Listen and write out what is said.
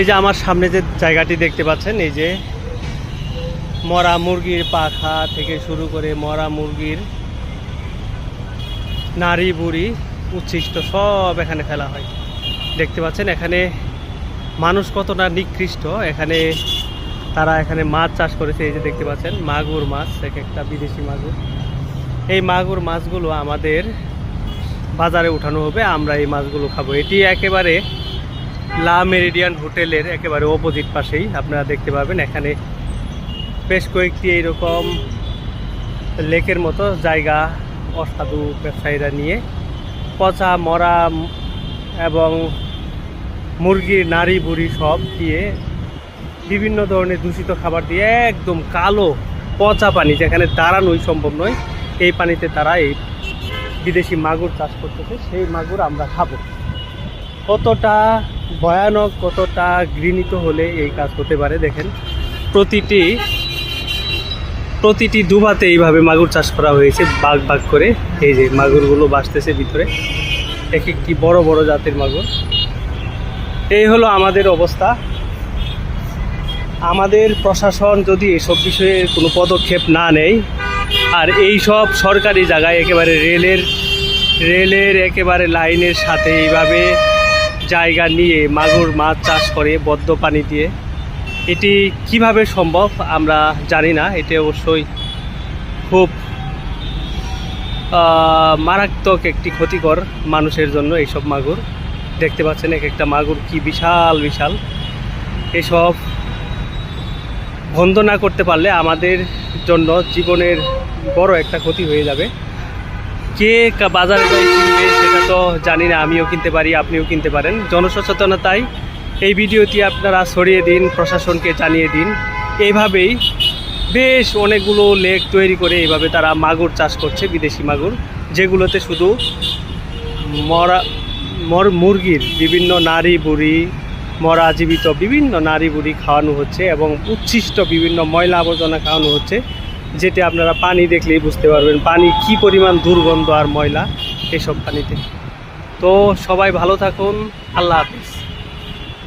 এই যে আমার সামনে যে জায়গাটি দেখতে পাচ্ছেন, এই যে মরা মুরগির পাখা থেকে শুরু করে মরা মুরগির নারী বুড়ি উচ্ছিষ্ট সব এখানে ফেলা হয়। দেখতে পাচ্ছেন, এখানে মানুষ কতটা নিকৃষ্ট। এখানে তারা এখানে মাছ চাষ করেছে, এই যে দেখতে পাচ্ছেন, মাগুর মাছ, এক একটা বিদেশি মাগুর। এই মাগুর মাছগুলো আমাদের বাজারে উঠানো হবে, আমরা এই মাছগুলো খাব। এটি একেবারে লা মেরিডিয়ান হোটেলের একেবারে অপোজিট পাশেই আপনারা দেখতে পাবেন। এখানে বেশ কয়েকটি এইরকম লেকের মতো জায়গা, অসাধু ব্যবসায়ীরা নিয়ে পচা, মরা এবং মুরগির নারী বুড়ি সব দিয়ে বিভিন্ন ধরনের দূষিত খাবার দিয়ে একদম কালো পচা পানি, যেখানে দাঁড়ানোই সম্ভব নয়। এই পানিতে তারা এই বিদেশি মাগুর চাষ করতেছে, সেই মাগুর আমরা খাব। কতটা ভয়ানক কতটা ঘৃণিত হলে এই কাজ হতে পারে, দেখেন। প্রতিটি প্রতিটি দুবাতে এইভাবে মাগুর চাষ করা হয়েছে, বাঘ বাঘ করে। এই যে মাগুরগুলো বাঁচতেছে ভিতরে। এক একটি বড় বড় জাতের মাগুর। এই হলো আমাদের অবস্থা। আমাদের প্রশাসন যদি এসব বিষয়ে কোনো পদক্ষেপ না নেয়, আর এই সব সরকারি জায়গায় একেবারে রেলের রেলের একেবারে লাইনের সাথে এইভাবে জায়গা নিয়ে মাগুর মাছ চাষ করে বদ্ধ পানি দিয়ে, এটি কীভাবে সম্ভব আমরা জানি না। এটি অবশ্যই খুব মারাত্মক একটি ক্ষতিকর মানুষের জন্য এইসব মাগুর। দেখতে পাচ্ছেন এক একটা মাগুর কি বিশাল বিশাল। এসব বন্ধ না করতে পারলে আমাদের জন্য জীবনের বড় একটা ক্ষতি হয়ে যাবে। কা- বাজারে কিনবে, সেটা তো জানি না, আমিও কিনতে পারি, আপনিও কিনতে পারেন। জনসচেতনতায় এই ভিডিওটি আপনারা ছড়িয়ে দিন, প্রশাসনকে জানিয়ে দিন। এইভাবেই বেশ অনেকগুলো লেক তৈরি করে এইভাবে তারা মাগুর চাষ করছে, বিদেশি মাগুর, যেগুলোতে শুধু মরা, মর, মুরগির বিভিন্ন নারী বুড়ি, মরা জীবিত বিভিন্ন নারী বুড়ি খাওয়ানো হচ্ছে এবং উচ্ছিষ্ট বিভিন্ন ময়লা আবর্জনা খাওয়ানো হচ্ছে। যেটা আপনারা পানি দেখলেই বুঝতে পারবেন, পানি কি পরিমাণ দুর্গন্ধ আর ময়লা, এসব পানিতে। তো সবাই ভালো থাকুন, আল্লাহ হাফিজ।